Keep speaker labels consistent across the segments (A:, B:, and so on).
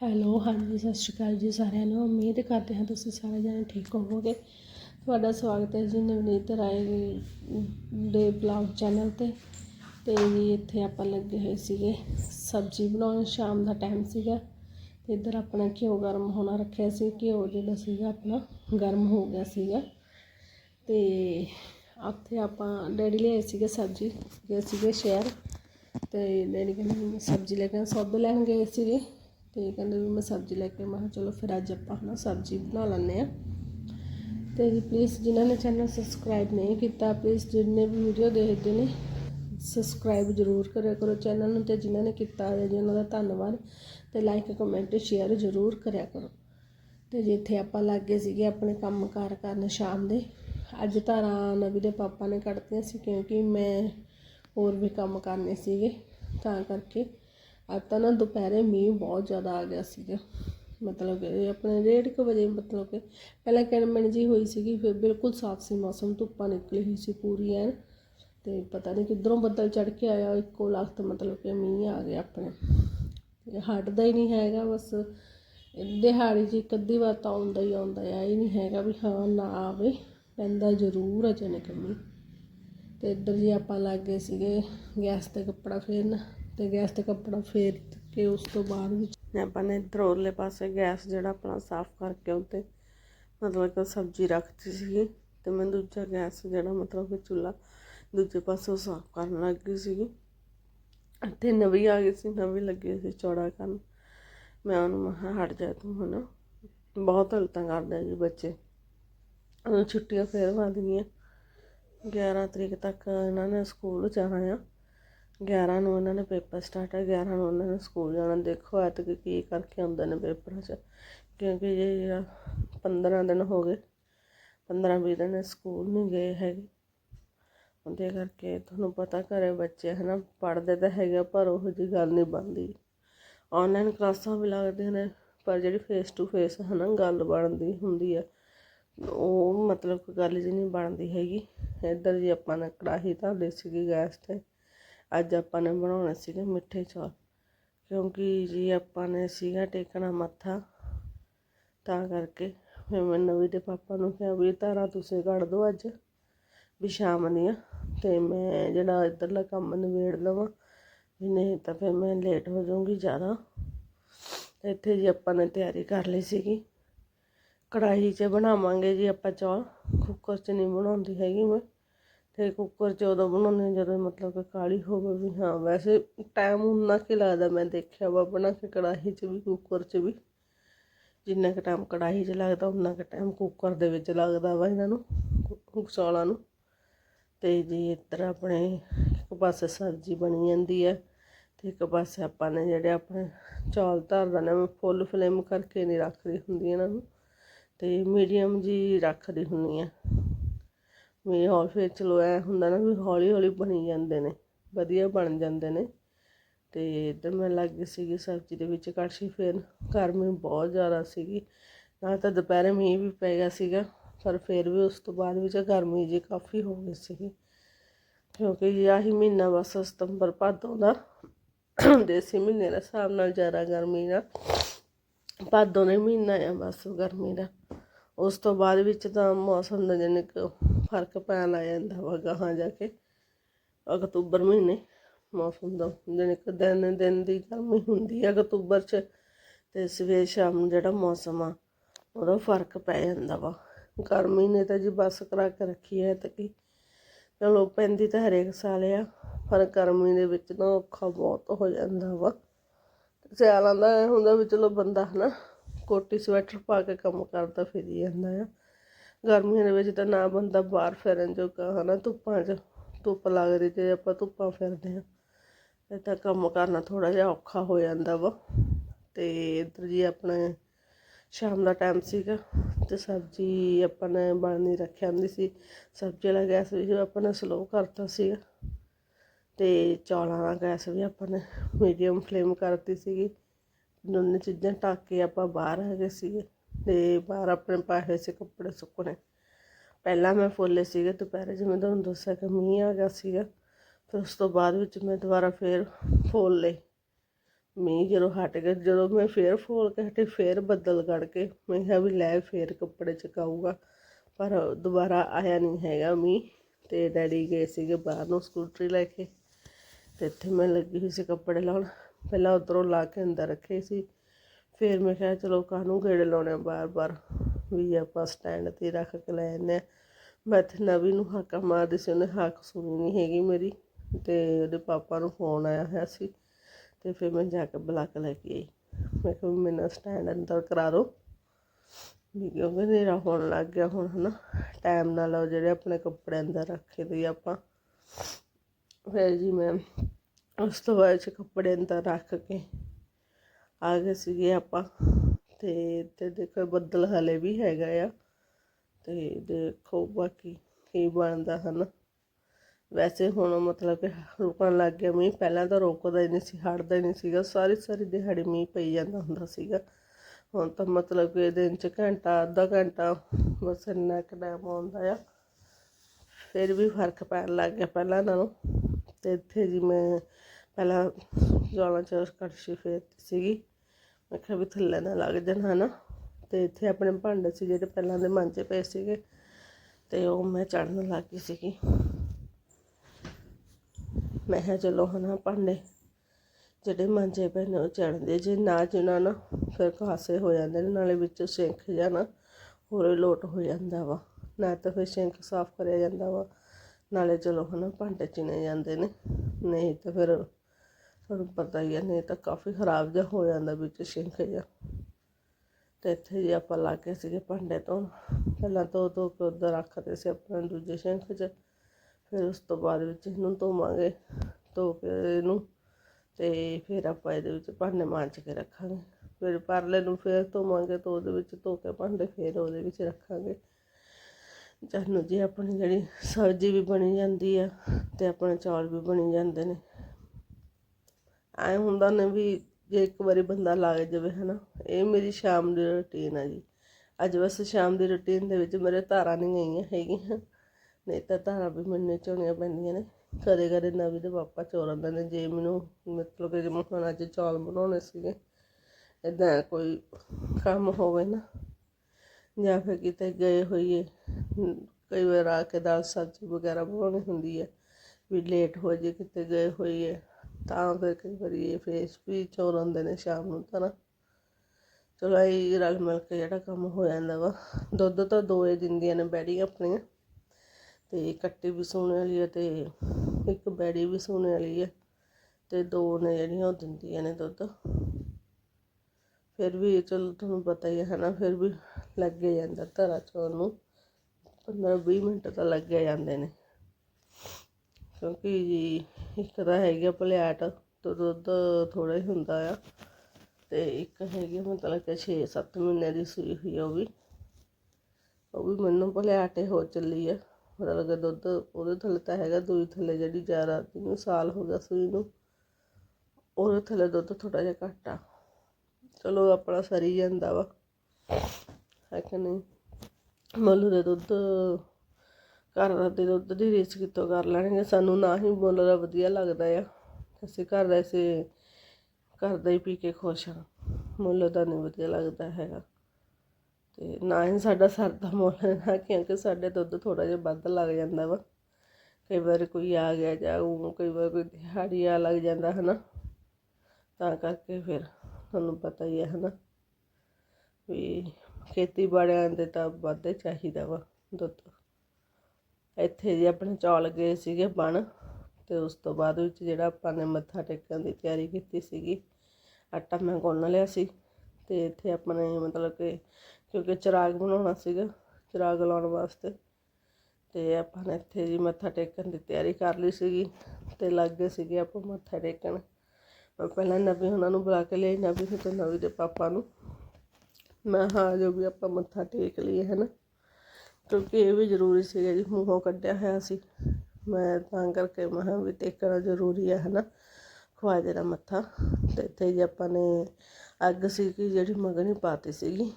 A: Hello, ਹਾਂਜੀ, ਸਤਿ ਸ਼੍ਰੀ ਅਕਾਲ ਜੀ ਸਾਰਿਆਂ ਨੂੰ। ਉਮੀਦ ਕਰਦੇ ਹਾਂ ਤੁਸੀਂ ਸਾਰੇ ਜਣੇ ਠੀਕ ਹੋਵੋਗੇ। ਤੁਹਾਡਾ ਸਵਾਗਤ ਹੈ ਜੀ ਨਵਨੀਤ ਰਾਏ ਦੇ ਬਲੌਗ ਚੈਨਲ ਤੇ। ਤੇ ਜੀ ਇੱਥੇ ਆਪਾਂ ਲੱਗੇ ਹੋਏ ਸੀਗੇ। ਸਬਜ਼ੀ ਬਣਾਉਣ ਸ਼ਾਮ ਦਾ ਟਾਈਮ ਸੀਗਾ। ਤੇ ਇੱਧਰ ਆਪਣਾ ਘਿਓ ਗਰਮ ਹੋਣਾ ਰੱਖਿਆ ਸੀ। ਘਿਓ ਜਿਹੜਾ ਸੀਗਾ ਆਪਣਾ ਗਰਮ ਹੋ ਗਿਆ ਸੀਗਾ। ਤੇ ਉੱਥੇ ਆਪਾਂ ਡੈਡੀ ਲਿਆਏ ਸੀਗੇ ਸਬਜ਼ੀ, ਗਏ ਸੀਗੇ ਸ਼ਹਿਰ। ਤੇ ਡੈਡੀ ਕਹਿੰਦੇ ਸਬਜ਼ੀ ਲੈ ਕੇ ਸੌਦੇ ਲੈਣ ਗਏ ਸੀਗੇ। ਤੇ ਕਹਿੰਦੇ ਵੀ ਮੈਂ ਸਬਜ਼ੀ ਲੈ ਕੇ, ਮੈਂ ਕਿਹਾ ਚਲੋ ਫਿਰ ਅੱਜ ਆਪਾਂ ਨਾ ਸਬਜ਼ੀ ਬਣਾ ਲੈਂਦੇ ਆ ਤੇ ਪਲੀਜ਼ ਜਿਨ੍ਹਾਂ ਨੇ ਚੈਨਲ ਸਬਸਕ੍ਰਾਈਬ ਨਹੀਂ ਕੀਤਾ ਪਲੀਜ਼ ਜਿੰਨੇ ਵੀ ਵੀਡੀਓ ਦੇਖਦੇ ਨੇ ਸਬਸਕ੍ਰਾਈਬ ਜ਼ਰੂਰ ਕਰਿਆ ਕਰੋ ਚੈਨਲ ਨੂੰ ਤੇ ਜਿਨ੍ਹਾਂ ਨੇ ਕੀਤਾ ਹੈ ਜੀ, ਉਹਨਾਂ ਦਾ ਧੰਨਵਾਦ। ਤੇ ਲਾਈਕ ਕਮੈਂਟ ਸ਼ੇਅਰ ਜ਼ਰੂਰ ਕਰਿਆ ਕਰੋ। ਤੇ ਜਿੱਥੇ ਆਪਾਂ ਲੱਗੇ ਸੀਗੇ ਆਪਣੇ ਕੰਮ ਕਾਰ ਕਰਨ ਸ਼ਾਮ ਦੇ। ਅੱਜ ਧਾਰਾਂ ਨਵੀ ਦੇ ਪਾਪਾ ਨੇ ਕੱਢਤੀਆਂ ਸੀ ਕਿਉਂਕਿ ਮੈਂ ਹੋਰ ਵੀ ਕੰਮ ਕਰਨੇ ਸੀਗੇ, ਤਾਂ ਕਰਕੇ। ਅੱਜ ਤਾਂ ਨਾ ਦੁਪਹਿਰੇ ਮੀਂਹ ਬਹੁਤ ਜ਼ਿਆਦਾ ਆ ਗਿਆ ਸੀਗਾ। ਮਤਲਬ ਕਿ ਆਪਣੇ ਡੇਢ ਕੁ ਵਜੇ ਮਤਲਬ ਕਿ ਪਹਿਲਾਂ ਕਿਣਮਣ ਜੀ ਹੋਈ ਸੀਗੀ, ਫਿਰ ਬਿਲਕੁਲ ਸਾਫ਼ ਸੀ ਮੌਸਮ, ਧੁੱਪਾਂ ਨਿਕਲੀ ਹੋਈ ਸੀ ਪੂਰੀ ਐਨ। ਤੇ ਪਤਾ ਨਹੀਂ ਕਿੱਧਰੋਂ ਬੱਦਲ ਚੜ ਕੇ ਆਇਆ, ਇੱਕੋ ਲਖਤ ਮਤਲਬ ਕਿ ਮੀਂਹ ਆ ਗਿਆ ਆਪਣੇ। ਹਟਦਾ ਹੀ ਨਹੀਂ ਹੈਗਾ ਬਸ ਦਿਹਾੜੀ 'ਚ ਇੱਕ ਅੱਧੀ ਵਾਰ ਤਾਂ ਆਉਂਦਾ ਹੀ ਆਉਂਦਾ ਆ, ਇਹ ਨਹੀਂ ਹੈਗਾ ਵੀ ਹਾਂ ਨਾ ਆਵੇ, ਪੈਂਦਾ ਜ਼ਰੂਰ ਹੈ ਜਨੇ ਕਮੀ ਤੇ ਇੱਧਰ ਜੀ ਆਪਾਂ ਲੱਗ ਗਏ ਸੀਗੇ ਗੈਸ ਤੇ ਕੱਪੜਾ ਫੇਰਨ ਤੇ ਗੈਸ ਤੇ ਕੱਪੜਾ ਫੇਰ ਕੇ ਉਸ ਤੋਂ ਬਾਅਦ ਵਿੱਚ ਆਪਾਂ ਨੇ ਇੱਧਰ ਉਰਲੇ ਪਾਸੇ ਗੈਸ ਜਿਹੜਾ ਆਪਣਾ ਸਾਫ਼ ਕਰਕੇ ਉੱਤੇ ਮਤਲਬ ਕਿ ਸਬਜ਼ੀ ਰੱਖਤੀ ਸੀਗੀ ਤੇ ਮੈਂ ਦੂਜਾ ਗੈਸ ਜਿਹੜਾ ਮਤਲਬ ਕਿ ਚੁੱਲ੍ਹਾ ਦੂਜੇ ਪਾਸੋਂ ਸਾਫ਼ ਕਰਨ ਲੱਗ ਗਈ ਸੀਗੀ। ਤੇ ਨਵੀਂ ਆ ਗਈ ਸੀ, ਨਵੀਂ ਲੱਗੀ ਸੀ ਚੌੜਾ ਕਰਨ। ਮੈਂ ਉਹਨੂੰ ਮੈਂ ਕਿਹਾ, ਹਟ ਜਾ ਤੂੰ ਹੁਣ। ਬਹੁਤ ਹਲਤਾਂ ਕਰਦੇ ਜੀ ਬੱਚੇ। ਉਹਨੂੰ ਛੁੱਟੀਆਂ ਫੇਰ ਵਾ ਦੇਣੀਆਂ 11 ਤਰੀਕ ਤੱਕ ਇਹਨਾਂ ਨੇ ਸਕੂਲ ਜਾਣਾ ਆ। 11 ਨੂੰ ਇਹਨਾਂ ਨੇ ਪੇਪਰ ਸਟਾਰਟ ਹੈ 11 ਨੂੰ ਉਹਨਾਂ ਨੇ ਸਕੂਲ ਜਾਣਾ। ਦੇਖੋ ਐਤਕ ਕੀ ਕਰਕੇ ਆਉਂਦੇ ਨੇ ਪੇਪਰਾਂ 'ਚ। ਕਿਉਂਕਿ ਇਹ 15 ਦਿਨ ਹੋ ਗਏ 15 20 ਦਿਨ ਸਕੂਲ ਨਹੀਂ ਗਏ ਹੈਗੇ। ਉਹਦੇ ਕਰਕੇ ਤੁਹਾਨੂੰ ਪਤਾ ਘਰੇ ਬੱਚੇ ਹਨਾ ਪੜ੍ਹਦੇ ਤਾਂ ਹੈਗੇ ਪਰ ਉਹ ਜਿਹੀ ਗੱਲ ਨਹੀਂ ਬਣਦੀ। ਆਨਲਾਈਨ ਕਲਾਸਾਂ ਵੀ ਲੱਗਦੀਆਂ ਨੇ, ਪਰ ਜਿਹੜੀ ਫੇਸ ਟੂ ਫੇਸ ਹਨਾ ਗੱਲ ਬਣਦੀ ਹੁੰਦੀ ਆ। ਉਹ ਮਤਲਬ ਕੋਈ ਗੱਲ ਜੀ ਨਹੀਂ ਬਣਦੀ ਹੈਗੀ। ਇੱਧਰ ਜੀ ਆਪਾਂ ਨੇ ਕੜਾਹੀ ਧਰਦੇ ਸੀਗੀ ਗੈਸ 'ਤੇ ਅੱਜ ਆਪਾਂ ਨੇ ਬਣਾਉਣੇ ਸੀਗੇ ਮਿੱਠੇ ਚੌਲ। ਕਿਉਂਕਿ ਜੀ ਆਪਾਂ ਨੇ ਸੀਗਾ ਟੇਕਣਾ ਮੱਥਾ, ਤਾਂ ਕਰਕੇ ਫਿਰ ਮੈਂ ਨਵੀਂ ਦੇ ਪਾਪਾ ਨੂੰ ਕਿਹਾ ਵੀ ਧਾਰਾਂ ਤੁਸੀਂ ਕੱਢ ਦਿਓ ਅੱਜ ਵੀ ਸ਼ਾਮ ਦੀਆਂ। ਤੇ ਮੈਂ ਜਿਹੜਾ ਇੱਧਰਲਾ ਕੰਮ ਨਿਬੇੜ ਲਵਾਂ ਵੀ ਨਹੀਂ ਤਾਂ ਫਿਰ ਮੈਂ ਲੇਟ ਹੋ ਜਾਊਂਗੀ ਜ਼ਿਆਦਾ। ਇੱਥੇ ਜੀ ਆਪਾਂ ਨੇ ਤਿਆਰੀ ਕਰ ਲਈ ਸੀਗੀ। ਕੜਾਹੀ 'ਚ ਬਣਾਵਾਂਗੇ ਜੀ ਆਪਾਂ ਚੌਲ। ਕੁੱਕਰ 'ਚ ਨਹੀਂ ਬਣਾਉਂਦੀ ਹੈਗੀ ਮੈਂ। ਤੇ ਕੁੱਕਰ 'ਚ ਉਦੋਂ ਬਣਾਉਂਦੇ ਜਦੋਂ ਮਤਲਬ ਕਿ ਕਾਲੀ ਹੋਵੇ ਵੀ ਹਾਂ, ਵੈਸੇ ਟਾਈਮ ਉਨਾ ਕਿ ਲੱਗਦਾ ਮੈਂ ਦੇਖਿਆ ਵਾ ਬਣਾ ਕੇ ਕੜਾਹੀ 'ਚ ਵੀ, ਕੁੱਕਰ 'ਚ ਵੀ। ਜਿੰਨਾ ਕੁ ਟਾਈਮ ਕੜਾਹੀ 'ਚ ਲੱਗਦਾ, ਉਨਾ ਕੁ ਟਾਈਮ ਕੁੱਕਰ ਦੇ ਵਿੱਚ ਲੱਗਦਾ ਵਾ ਇਹਨਾਂ ਨੂੰ ਚੌਲਾਂ ਨੂੰ। ਤੇ ਜੀ ਇੱਧਰ ਆਪਣੇ ਇੱਕ ਪਾਸੇ ਸਬਜ਼ੀ ਬਣੀ ਜਾਂਦੀ ਹੈ ਤੇ ਇੱਕ ਪਾਸੇ ਆਪਾਂ ਨੇ ਜਿਹੜੇ ਆਪਣੇ ਚੌਲ ਧਰ ਨੇ ਮੈਂ ਫੁੱਲ ਫਲੇਮ ਕਰਕੇ ਨਹੀਂ ਰੱਖਦੀ ਹੁੰਦੀ ਇਹਨਾਂ ਨੂੰ। ਤੇ ਮੀਡੀਅਮ ਜੀ ਰੱਖਦੀ ਹੁੰਦੀ ਆ ਵੀ ਹੌਲੀ ਫਿਰ ਚਲੋ ਐ ਹੁੰਦਾ ਨਾ ਵੀ ਹੌਲੀ ਹੌਲੀ ਬਣੀ ਜਾਂਦੇ ਨੇ, ਵਧੀਆ ਬਣ ਜਾਂਦੇ ਨੇ। ਤੇ ਇੱਧਰ ਮੈਂ ਲੱਗ ਗਈ ਸੀਗੀ ਸਬਜ਼ੀ ਦੇ ਵਿੱਚ ਕੜਛੀ ਫੇਰ ਗਰਮੀ ਬਹੁਤ ਜ਼ਿਆਦਾ ਸੀਗੀ। ਨਾ ਤਾਂ ਦੁਪਹਿਰੇ ਮੀਂਹ ਵੀ ਪੈ ਗਿਆ ਸੀਗਾ, ਪਰ ਫਿਰ ਵੀ ਉਸ ਤੋਂ ਬਾਅਦ ਵਿੱਚ ਗਰਮੀ ਜੀ ਕਾਫੀ ਹੋ ਗਈ ਸੀਗੀ। ਕਿਉਂਕਿ ਆਹੀ ਮਹੀਨਾ ਬਸ ਸਤੰਬਰ ਭਾਦੋਂ ਦਾ, ਦੇਸੀ ਮਹੀਨੇ ਦੇ ਹਿਸਾਬ ਨਾਲ ਜ਼ਿਆਦਾ ਗਰਮੀ ਦਾ ਭਾਦੋਂ ਦੇ ਮਹੀਨਾ ਆ ਬਸ ਗਰਮੀ ਦਾ। ਉਸ ਤੋਂ ਬਾਅਦ ਵਿੱਚ ਤਾਂ ਮੌਸਮ ਦਾ ਜਾਣੀ ਕਿ ਫ਼ਰਕ ਪੈਣ ਆ ਜਾਂਦਾ ਵਾ ਗਾਹਾਂ ਜਾ ਕੇ। ਅਕਤੂਬਰ ਮਹੀਨੇ, ਮੌਸਮ ਦਾ ਜਾਣੀ ਕਿ ਦਿਨ ਦਿਨ ਦੀ ਗਰਮੀ ਹੁੰਦੀ ਹੈ ਅਕਤੂਬਰ 'ਚ ਤੇ ਸਵੇਰ ਸ਼ਾਮ ਨੂੰ ਜਿਹੜਾ ਮੌਸਮ ਆ, ਉਹਦਾ ਫ਼ਰਕ ਪੈ ਜਾਂਦਾ ਵਾ। ਗਰਮੀ ਨੇ ਤਾਂ ਜੀ ਬਸ ਕਰਾ ਕੇ ਰੱਖੀ ਹੈ ਤੇ ਕੀ। ਚਲੋ ਪੈਂਦੀ ਤਾਂ ਹਰੇਕ ਸਾਲ ਆ, ਪਰ ਗਰਮੀ ਦੇ ਵਿੱਚ ਨਾ ਔਖਾ ਬਹੁਤ ਹੋ ਜਾਂਦਾ ਵਾ। ਸਿਆਲਾਂ ਦਾ ਹੁੰਦਾ ਵੀ ਚਲੋ ਬੰਦਾ ਹਨਾ, ਕੋਟੀ ਸਵੈਟਰ ਪਾ ਕੇ ਕੰਮ ਕਰਦਾ ਫਿਰੀ ਜਾਂਦਾ ਆ। ਗਰਮੀਆਂ ਦੇ ਵਿੱਚ ਤਾਂ ਨਾ ਬੰਦਾ ਬਾਹਰ ਫਿਰਨ ਜੋਗਾ ਹੈ ਨਾ ਧੁੱਪਾਂ 'ਚ, ਧੁੱਪ ਲੱਗਦੀ ਜੇ ਆਪਾਂ ਧੁੱਪਾਂ ਫਿਰਦੇ ਹਾਂ, ਇਹ ਤਾਂ ਕੰਮ ਕਰਨਾ ਥੋੜ੍ਹਾ ਜਿਹਾ ਔਖਾ ਹੋ ਜਾਂਦਾ ਵਾ। ਅਤੇ ਇੱਧਰ ਜੀ ਆਪਣੇ ਸ਼ਾਮ ਦਾ ਟਾਈਮ ਸੀਗਾ ਤੇ ਸਬਜ਼ੀ ਆਪਾਂ ਨੇ ਬਣਨੀ ਰੱਖਿਆ ਹੁੰਦੀ ਸੀ। ਸਬਜ਼ੀ ਵਾਲਾ ਗੈਸ ਵੀ ਆਪਾਂ ਨੇ ਸਲੋ ਕਰਤਾ ਸੀਗਾ ਤੇ ਚੌਲਾਂ ਦਾ ਗੈਸ ਵੀ ਆਪਾਂ ਨੇ ਮੀਡੀਅਮ ਫਲੇਮ ਕਰਤੀ ਸੀਗੀ। ਦੋਨੇ ਚੀਜ਼ਾਂ ਢੱਕ ਕੇ ਆਪਾਂ ਬਾਹਰ ਆ ਗਏ ਸੀਗੇ। ਤੇ ਬਾਹਰ ਆਪਣੇ ਪਾਏ ਹੋਏ ਸੀ ਕੱਪੜੇ ਸੁੱਕਣੇ। ਪਹਿਲਾਂ ਮੈਂ ਫੋਲੇ ਸੀਗੇ, ਦੁਪਹਿਰੇ ਜਿਵੇਂ ਤੁਹਾਨੂੰ ਦੱਸਿਆ ਕਿ ਮੀਂਹ ਆ ਗਿਆ ਸੀਗਾ, ਫਿਰ ਉਸ ਤੋਂ ਬਾਅਦ ਵਿੱਚ ਮੈਂ ਦੁਬਾਰਾ ਫੇਰ ਫੋਲ ਲਏ। ਮੀਂਹ ਜਦੋਂ ਹਟ ਗਿਆ, ਜਦੋਂ ਮੈਂ ਫੇਰ ਫੋਲ ਕੇ ਹਟੇ ਫੇਰ ਬੱਦਲ ਗੜ ਕੇ ਮੈਂ ਕਿਹਾ ਵੀ ਲੈ ਫੇਰ ਕੱਪੜੇ ਚਕਾਊਗਾ ਪਰ ਦੁਬਾਰਾ ਆਇਆ ਨਹੀਂ ਹੈਗਾ ਮੀਂਹ ਤੇ ਡੈਡੀ ਗਏ ਸੀਗੇ ਬਾਹਰ ਨੂੰ ਸਕੂਟਰੀ ਲੈ ਕੇ ਤੇ ਇੱਥੇ ਮੈਂ ਲੱਗੀ ਹੋਈ ਸੀ ਕੱਪੜੇ ਲਾਉਣ। ਪਹਿਲਾਂ ਉੱਧਰੋਂ ਲਾ ਕੇ ਅੰਦਰ ਰੱਖੇ ਸੀ। ਫਿਰ ਮੈਂ ਕਿਹਾ ਚਲੋ ਕਾਹਨੂੰ ਗੇੜੇ ਲਾਉਣੇ ਬਾਰ-ਬਾਰ ਵੀ ਆਪਾਂ ਸਟੈਂਡ ਤੇ ਰੱਖ ਕੇ ਲੈ ਆਉਂਦੇ ਹਾਂ। ਮੈਂ ਇੱਥੇ ਨਵੀਂ ਨੂੰ ਹਾਕਾ ਮਾਰਦੀ ਸੀ, ਉਹਨੇ ਹਾਕ ਸੁਣੀ ਨਹੀਂ ਹੈਗੀ ਮੇਰੀ ਤੇ ਉਹਦੇ ਪਾਪਾ ਨੂੰ ਫੋਨ ਆਇਆ ਹੋਇਆ ਸੀ ਤੇ ਫਿਰ ਮੈਂ ਜਾ ਕੇ ਬੁਲਾ ਕੇ ਲੈ ਕੇ ਆਈ। ਮੈਂ ਕਿਹਾ ਵੀ ਮੈਨੂੰ ਸਟੈਂਡ ਅੰਦਰ ਕਰਾ ਦਿਓ। ਵੀ ਕਿਉਂਕਿ ਹਨੇਰਾ ਹੋਣ ਲੱਗ ਗਿਆ ਹੁਣ, ਹਨਾ? ਟਾਈਮ ਨਾਲ ਉਹ ਜਿਹੜੇ ਆਪਣੇ ਕੱਪੜੇ ਅੰਦਰ ਰੱਖੇ ਦੇ ਆਪਾਂ। ਫਿਰ ਜੀ ਮੈਂ ਉਸ ਤੋਂ ਬਾਅਦ 'ਚ ਕੱਪੜੇ ਅੰਦਰ ਰੱਖ ਕੇ ਆ ਗਏ ਸੀਗੇ ਆਪਾਂ, ਤੇ ਇੱਥੇ ਦੇਖੋ ਬੱਦਲ ਹਲੇ ਵੀ ਹੈਗਾ ਆ, ਤੇ ਦੇਖੋ ਬਾਕੀ ਕੀ ਬਣਦਾ ਹਨ। ਵੈਸੇ ਹੁਣ ਮਤਲਬ ਕਿ ਰੁਕਣ ਲੱਗ ਗਿਆ, ਮੀਂਹ ਪਹਿਲਾਂ ਤਾਂ ਰੁਕਦਾ ਹੀ ਨਹੀਂ ਸੀ, ਹਟਦਾ ਹੀ ਨਹੀਂ ਸੀਗਾ, ਸਾਰੀ ਸਾਰੀ ਦਿਹਾੜੀ ਮੀਂਹ ਪਈ ਜਾਂਦਾ ਹੁੰਦਾ ਸੀਗਾ। ਹੁਣ ਤਾਂ ਮਤਲਬ ਕਿ ਦਿਨ 'ਚ ਘੰਟਾ, ਅੱਧਾ ਘੰਟਾ ਬਸ ਇੰਨਾ ਕੁ ਟਾਈਮ ਆਉਂਦਾ ਆ। ਫਿਰ ਵੀ ਫ਼ਰਕ ਪੈਣ ਲੱਗ ਗਿਆ ਪਹਿਲਾਂ ਨਾਲੋਂ, ਤੇ ਇੱਥੇ ਜੀ ਮੈਂ ਪਹਿਲਾਂ ਜਵਾਲਾਂ ਚ ਕੜਛੀ ਫੇਰ ਸੀਗੀ। ਮੈਂ ਕਿਹਾ ਵੀ ਥੱਲੇ ਨਾ ਲੱਗ ਜਾਣ, ਹਨਾ? ਤੇ ਇੱਥੇ ਆਪਣੇ ਭਾਂਡੇ ਸੀ ਜਿਹੜੇ ਪਹਿਲਾਂ ਦੇ ਮਾਂਜੇ ਪਏ ਸੀਗੇ, ਤੇ ਉਹ ਮੈਂ ਚੜਨ ਲੱਗ ਗਈ ਸੀਗੀ। ਮੈਂ ਕਿਹਾ, ਚਲੋ ਹਨਾ ਭਾਂਡੇ ਜਿਹੜੇ ਮਾਂਜੇ ਪਏ ਨੇ, ਉਹ ਚੜਦੇ ਜੇ ਨਾ ਜਿਨਾ ਨਾ ਫਿਰ ਕਾਸੇ ਹੋ ਜਾਂਦੇ ਨੇ, ਨਾਲੇ ਵਿੱਚ ਸਿੰਕ ਜਾਣਾ ਹੋਰ ਲੋਟ ਹੋ ਜਾਂਦਾ ਵਾ। ਨਾ ਤਾਂ ਫਿਰ ਸਿੰਕ ਸਾਫ਼ ਕਰਿਆ ਜਾਂਦਾ ਵਾ, ਨਾਲੇ ਚਲੋ ਹਨਾ, ਭਾਂਡੇ ਚਿਣੇ ਜਾਂਦੇ ਨੇ, ਨਹੀਂ ਤਾਂ ਫਿਰ ਤੁਹਾਨੂੰ ਪਤਾ ਹੀ ਹੈ ਨਹੀਂ ਤਾਂ ਕਾਫੀ ਖਰਾਬ ਜਿਹਾ ਹੋ ਜਾਂਦਾ ਵਿੱਚ ਸਿੰਕ ਜਿਹਾ। ਤੇ ਇੱਥੇ ਜੇ ਆਪਾਂ ਲਾ ਕੇ ਸੀਗੇ ਭਾਂਡੇ ਤੋਂ ਪਹਿਲਾਂ ਧੋ ਧੋ ਕੇ ਉੱਧਰ ਰੱਖਦੇ ਸੀ ਆਪਣੇ ਦੂਜੇ ਸਿੰਕ 'ਚ। ਫਿਰ ਉਸ ਤੋਂ ਬਾਅਦ ਵਿੱਚ ਇਹਨੂੰ ਧੋਵਾਂਗੇ, ਧੋ ਕੇ ਇਹਨੂੰ ਤੇ ਫਿਰ ਆਪਾਂ ਇਹਦੇ ਵਿੱਚ ਭਾਂਡੇ ਮਾਂਜ ਕੇ ਰੱਖਾਂਗੇ। ਫਿਰ ਪਰਲੇ ਨੂੰ ਫਿਰ ਧੋਵਾਂਗੇ ਤਾਂ ਉਹਦੇ ਵਿੱਚ ਧੋ ਕੇ ਭਾਂਡੇ ਫਿਰ ਉਹਦੇ ਵਿੱਚ ਰੱਖਾਂਗੇ। ਜਾਨੂੰ ਜੀ ਆਪਣੀ ਜਿਹੜੀ ਸਬਜ਼ੀ ਵੀ ਬਣੀ ਜਾਂਦੀ ਆ ਤੇ ਆਪਣੇ ਚੌਲ ਵੀ ਬਣੀ ਜਾਂਦੇ ਨੇ। ਐਂ ਹੁੰਦਾ ਨੇ ਵੀ ਜੇ ਇੱਕ ਵਾਰੀ ਬੰਦਾ ਲੱਗ ਜਾਵੇ, ਹਨਾ, ਇਹ ਮੇਰੀ ਸ਼ਾਮ ਦੀ ਰੁਟੀਨ ਆ ਜੀ। ਅੱਜ ਬਸ ਸ਼ਾਮ ਦੀ ਰੁਟੀਨ ਦੇ ਵਿੱਚ ਮੇਰੇ ਧਾਰਾਂ ਨਹੀਂ ਗਈਆਂ ਹੈਗੀਆਂ। ਨਹੀਂ ਤਾਂ ਧਾਰਾਂ ਵੀ ਮੈਨੂੰ ਚੋਣੀਆਂ ਪੈਂਦੀਆਂ ਨੇ। ਕਦੇ ਕਦੇ ਨਵੀਂ ਦੇ ਪਾਪਾ ਚੋਰਾਂਦੇ ਨੇ, ਜੇ ਮੈਨੂੰ ਮਤਲਬ ਕਿ ਜਿਵੇਂ ਹੁਣ ਅੱਜ ਚੌਲ ਬਣਾਉਣੇ ਸੀਗੇ ਇਦਾਂ ਕੋਈ ਕੰਮ ਹੋਵੇ ਨਾ, ਜਾਂ ਫਿਰ ਕਿਤੇ ਗਏ ਹੋਈਏ, ਕਈ ਵਾਰ ਆ ਕੇ ਦਾਲ ਸਬਜ਼ੀ ਵਗੈਰਾ ਬਣਾਉਣੀ ਹੁੰਦੀ ਹੈ ਵੀ ਲੇਟ ਹੋ ਜੇ ਕਿਤੇ ਗਏ ਹੋਈਏ। ਤਾਂ ਫਿਰ ਕਈ ਵਾਰੀ ਇਹ ਫੇਸ ਵੀ ਚੋਰ ਆਉਂਦੇ ਨੇ ਸ਼ਾਮ ਨੂੰ ਤਾਂ ਨਾ। ਚਲੋ ਇਹ ਰਲ ਮਿਲ ਕੇ ਜਿਹੜਾ ਕੰਮ ਹੋ ਜਾਂਦਾ ਵਾ। ਦੁੱਧ ਤਾਂ ਦੋ ਦਿੰਦੀਆਂ ਨੇ ਬੈੜੀਆਂ ਆਪਣੀਆਂ। ਤੇ ਕੱਟੀ ਵੀ ਸੋਨੇ ਵਾਲੀ ਹੈ ਤੇ ਇੱਕ ਬੈੜੀ ਵੀ ਸੋਨੇ ਵਾਲੀ ਹੈ ਤੇ ਦੋ ਨੇ ਜਿਹੜੀਆਂ ਉਹ ਦਿੰਦੀਆਂ ਨੇ ਦੁੱਧ। ਫਿਰ ਵੀ ਚਲੋ ਤੁਹਾਨੂੰ ਪਤਾ ਹੀ ਹੈ ਨਾ ਫਿਰ ਵੀ ਲੱਗੇ ਜਾਂਦਾ ਧਰਾ ਚੋਣ ਨੂੰ। 15 20 ਮਿੰਟ ਤਾਂ ਲੱਗੇ ਜਾਂਦੇ ਨੇ। ਕਿਉਂਕਿ ਇੱਕ ਤਾਂ ਹੈਗੀ ਆ ਭਲਿਆਟ ਤੇ ਦੁੱਧ ਥੋੜ੍ਹਾ ਹੀ ਹੁੰਦਾ ਆ। ਅਤੇ ਇੱਕ ਹੈਗੀ ਆ ਮਤਲਬ ਕਿ 6-7 ਮਹੀਨੇ ਦੀ ਸੂਈ ਹੋਈ ਆ ਉਹ ਵੀ। ਉਹ ਵੀ ਮੈਨੂੰ ਭਲਿਆਟੇ ਹੋ ਚੱਲੀ ਆ। ਮਤਲਬ ਕਿ ਦੁੱਧ ਉਹਦੇ ਥੱਲੇ ਤਾਂ ਹੈਗਾ, ਦੂਈ ਥੱਲੇ ਜਿਹੜੀ ਜ਼ਿਆਦਾ ਜਿਹਨੂੰ ਸਾਲ ਹੋ ਗਿਆ ਸੂਈ ਨੂੰ, ਉਹਦੇ ਥੱਲੇ ਦੁੱਧ ਥੋੜਾ ਜਿਹਾ ਘੱਟ ਆ। ਚਲੋ ਆਪਣਾ ਸਰੀ ਜਾਂਦਾ ਵਾ। ਹੈ ਕਿ ਨਹੀਂ? ਮੁੱਲ ਦੇ ਦੁੱਧ ਘਰ ਦੇ ਦੁੱਧ ਦੀ ਰੇਸ ਕਿੱਥੋਂ ਕਰ ਲੈਣਗੇ? ਸਾਨੂੰ ਨਾ ਹੀ ਮੁੱਲ ਦਾ ਵਧੀਆ ਲੱਗਦਾ ਆ। ਅਸੀਂ ਘਰ ਦਾ ਇਸੇ ਘਰ ਦਾ ਹੀ ਪੀ ਕੇ ਖੁਸ਼ ਹਾਂ। ਮੁੱਲ ਦਾ ਨਹੀਂ ਵਧੀਆ ਲੱਗਦਾ ਹੈਗਾ। ਤੇ ਨਾ ਹੀ ਸਾਡਾ ਸਰਦਾ ਮੁੱਲ ਨਾ, ਕਿਉਂਕਿ ਸਾਡੇ ਦੁੱਧ ਥੋੜਾ ਜਿਹਾ ਵੱਧ ਲੱਗ ਜਾਂਦਾ ਵਾ। ਕਈ ਵਾਰ ਕੋਈ ਆ ਗਿਆ ਜਾਂ ਊਂ ਕਈ ਵਾਰ ਕੋਈ ਦਿਹਾੜੀ ਆ ਲੱਗ ਜਾਂਦਾ ਹੈ ਨਾ ਤਾਂ ਕਰਕੇ ਫਿਰ ਤੁਹਾਨੂੰ ਪਤਾ ਹੀ ਹੈ ਹੈ ਨਾ ਵੀ ਖੇਤੀਬਾੜੀਆਂ ਦੇ ਤਾਂ ਵੱਧ ਹੀ ਚਾਹੀਦਾ ਵਾ ਦੁੱਧ। ਇੱਥੇ ਜੀ ਆਪਣੇ ਚੌਲ ਗਏ ਸੀਗੇ ਬਣ ਤੇ ਉਸ ਤੋਂ ਬਾਅਦ ਵਿੱਚ ਜਿਹੜਾ ਆਪਾਂ ਨੇ ਮੱਥਾ ਟੇਕਣ ਦੀ ਤਿਆਰੀ ਕੀਤੀ ਸੀਗੀ, ਆਟਾ ਮੈਂ ਗੁੰਨ ਲਿਆ ਸੀ ਤੇ ਇੱਥੇ ਆਪਣੇ ਮਤਲਬ ਕਿ ਕਿਉਂਕਿ ਚਿਰਾਗ ਬਣਾਉਣਾ ਸੀਗਾ, ਚਿਰਾਗ ਲਾਉਣ ਵਾਸਤੇ ਤੇ ਆਪਾਂ ਨੇ ਇੱਥੇ ਜੀ ਮੱਥਾ ਟੇਕਣ ਦੀ ਤਿਆਰੀ ਕਰ ਲਈ ਸੀਗੀ ਤੇ ਲੱਗ ਗਏ ਸੀਗੇ ਆਪਾਂ ਮੱਥਾ ਟੇਕਣ। ਮੈਂ ਪਹਿਲਾਂ ਨਵੀ ਉਹਨਾਂ ਨੂੰ ਬੁਲਾ ਕੇ ਲਿਆਈ, ਨਵੀ ਨੂੰ ਤੇ ਨਵੀ ਦੇ ਪਾਪਾ ਨੂੰ। ਮੈਂ ਹਾਂ ਜੋ ਵੀ ਆਪਾਂ ਮੱਥਾ ਟੇਕ ਲਈਏ, ਹੈ ਨਾ? ਕਿਉਂਕਿ ਇਹ ਵੀ ਜ਼ਰੂਰੀ ਸੀਗਾ ਜੀ ਮੂੰਹੋਂ ਕੱਢਿਆ ਹੋਇਆ ਸੀ। ਮੈਂ ਤਾਂ ਕਰਕੇ ਮੈਂ ਕਿਹਾ ਵੀ ਟੇਕਣਾ ਜ਼ਰੂਰੀ ਹੈ ਹੈ ਨਾ ਖਵਾਜੇ ਦਾ ਮੱਥਾ। ਤੇ ਇੱਥੇ ਜੀ ਆਪਾਂ ਨੇ ਅੱਗ ਸੀ ਕਿ ਜਿਹੜੀ ਮਗਣੀ ਪਾਤੀ ਸੀਗੀ।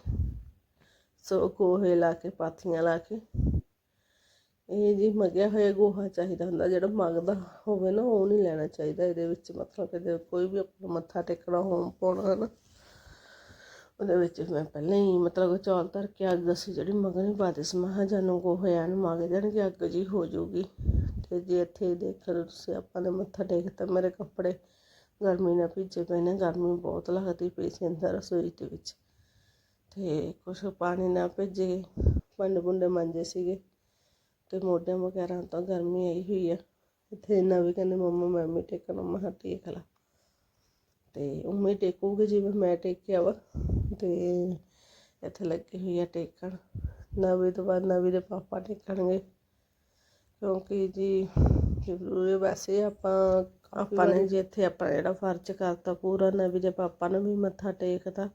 A: ਸੋ ਕੋਹੇ ਲਾ ਕੇ, ਪਾਥੀਆਂ ਲਾ ਕੇ। ਇਹ ਜੀ ਮਗਿਆ ਹੋਇਆ ਗੋਹਾ ਚਾਹੀਦਾ ਹੁੰਦਾ, ਜਿਹੜਾ ਮਗਦਾ ਹੋਵੇ ਨਾ, ਉਹ ਨਹੀਂ ਲੈਣਾ ਚਾਹੀਦਾ ਇਹਦੇ ਵਿੱਚ। ਮਤਲਬ ਕਿ ਕੋਈ ਵੀ ਆਪਣਾ ਮੱਥਾ ਟੇਕਣਾ, ਹੋਮ ਪਾਉਣਾ ਨਾ ਉਹਦੇ ਵਿੱਚ ਮੈਂ ਪਹਿਲਾਂ ਹੀ ਮਤਲਬ ਚੌਲ ਧਰ ਕੇ ਅੱਗ ਅਸੀਂ ਜਿਹੜੀ ਮਗਣੀ ਪਾਤੀ ਸੀ ਮਹਾ ਜਾਨੂੰ ਗੋਹਿਆਂ ਨੂੰ ਮੰਗ ਜਾਣਗੇ ਅੱਗ ਜੀ ਹੋ ਜਾਊਗੀ। ਤੇ ਜੇ ਇੱਥੇ ਦੇਖ ਲਓ ਤੁਸੀਂ, ਆਪਾਂ ਨੇ ਮੱਥਾ ਟੇਕਤਾ ਮੇਰੇ ਕੱਪੜੇ ਗਰਮੀ ਨਾਲ ਭਿੱਜੇ ਪਏ ਨੇ, ਗਰਮੀ ਬਹੁਤ ਲੱਗਦੀ ਪਈ ਸੀ ਅੰਦਰ ਰਸੋਈ ਦੇ ਵਿੱਚ। ਤੇ ਕੁਛ ਪਾਣੀ ਨਾ ਭਿੱਜੇ, ਭਾਂਡੇ ਭੁੰਡੇ ਮੰਜੇ ਸੀਗੇ। ਤੇ ਮੋਢਿਆਂ ਵਗੈਰਾ ਤੋਂ ਗਰਮੀ ਆਈ ਹੋਈ ਆ। ਇੱਥੇ ਇਹਨਾਂ ਵੀ ਕਹਿੰਦੇ ਮੰਮਾ, ਮੈਂ ਵੀ ਟੇਕਣਾ, ਮੈਂ ਕਿਹਾ ਟੇਕ ਲਾ। ਤੇ ਉਵੇਂ ਟੇਕੂਗੇ ਜਿਵੇਂ ਮੈਂ ਟੇਕਿਆ ਵਾ। ਤੇ ਇੱਥੇ ਲੱਗੀ ਹੋਈ ਆ ਟੇਕਣ। ਨਵੀਂ ਤੋਂ ਬਾਅਦ ਨਵੀਂ ਦੇ ਪਾਪਾ ਟੇਕਣਗੇ। ਕਿਉਂਕਿ ਜੀ ਜ਼ਰੂਰੀ ਵੈਸੇ ਆਪਾਂ ਆਪਾਂ ਨੇ ਜੀ ਇੱਥੇ ਆਪਣਾ ਜਿਹੜਾ ਫਰਜ਼ ਕਰਤਾ ਪੂਰਾ ਨਵੀਂ ਦੇ ਪਾਪਾ ਨੂੰ ਵੀ ਮੱਥਾ ਟੇਕਤਾ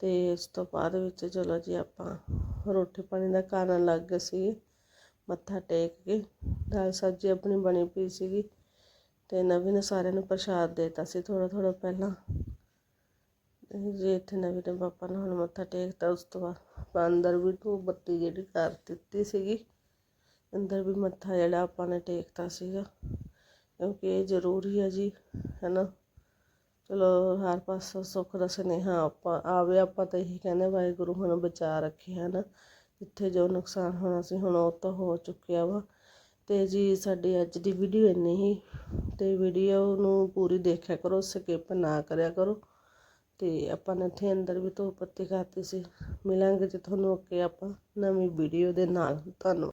A: ਤੇ ਇਸ ਤੋਂ ਬਾਅਦ ਵਿੱਚ ਚਲੋ ਜੀ ਆਪਾਂ ਰੋਟੀ ਪਾਣੀ ਦਾ ਕਰਨ ਲੱਗ ਗਏ ਸੀ ਮੱਥਾ ਟੇਕ ਕੇ। ਦਾਲ ਸਬਜ਼ੀ ਆਪਣੀ ਬਣੀ ਪਈ ਸੀਗੀ ਤੇ ਨਵੀਂ ਨੇ ਸਾਰਿਆਂ ਨੂੰ ਪ੍ਰਸ਼ਾਦ ਦੇਤਾ ਸੀ ਥੋੜਾ ਥੋੜਾ ਪਹਿਲਾਂ। ਤੇ ਜੀ ਇੱਥੇ ਨਵੀਂ ਦੇ ਪਾਪਾ ਨੇ ਹੁਣ ਮੱਥਾ ਟੇਕਤਾ, ਉਸ ਤੋਂ ਬਾਅਦ ਆਪਾਂ ਅੰਦਰ ਵੀ ਧੂਪ ਬੱਤੀ ਜਿਹੜੀ ਕਰ ਦਿੱਤੀ ਸੀਗੀ, ਅੰਦਰ ਵੀ ਮੱਥਾ ਜਿਹੜਾ ਆਪਾਂ ਨੇ ਟੇਕਤਾ ਸੀਗਾ। ਕਿਉਂਕਿ ਇਹ ਜ਼ਰੂਰੀ ਹੈ ਜੀ, ਹੈਨਾ। ਚਲੋ, ਹਰ ਪਾਸੋਂ ਸੁੱਖ ਦਾ ਸੁਨੇਹਾ ਆਪਾਂ, ਆਵੇ ਆਪਾਂ ਤਾਂ ਇਹੀ ਕਹਿੰਦੇ ਵਾਹਿਗੁਰੂ ਹੁਣ ਬਚਾ ਰੱਖੇ, ਹਨ। ਜਿੱਥੇ ਜੋ ਨੁਕਸਾਨ ਹੋਣਾ ਸੀ, ਹੁਣ ਉਹ ਤਾਂ ਹੋ ਚੁੱਕਿਆ ਵਾ। ਤੇ ਜੀ, ਸਾਡੀ ਅੱਜ ਦੀ ਵੀਡੀਓ ਇੰਨੀ ਹੀ, ਤੇ ਵੀਡੀਓ ਨੂੰ ਪੂਰੀ ਦੇਖਿਆ ਕਰੋ ਸਕਿਪ ਨਾ ਕਰਿਆ ਕਰੋ। ਅਤੇ ਆਪਾਂ ਨੇ ਇੱਥੇ ਅੰਦਰ ਵੀ ਧੂਪ ਬੱਤੀ ਕਰਤੀ ਸੀ। ਮਿਲਾਂਗੇ ਜੀ ਤੁਹਾਨੂੰ ਅੱਗੇ ਆਪਾਂ ਨਵੀਂ ਵੀਡੀਓ ਦੇ ਨਾਲ। ਧੰਨਵਾਦ।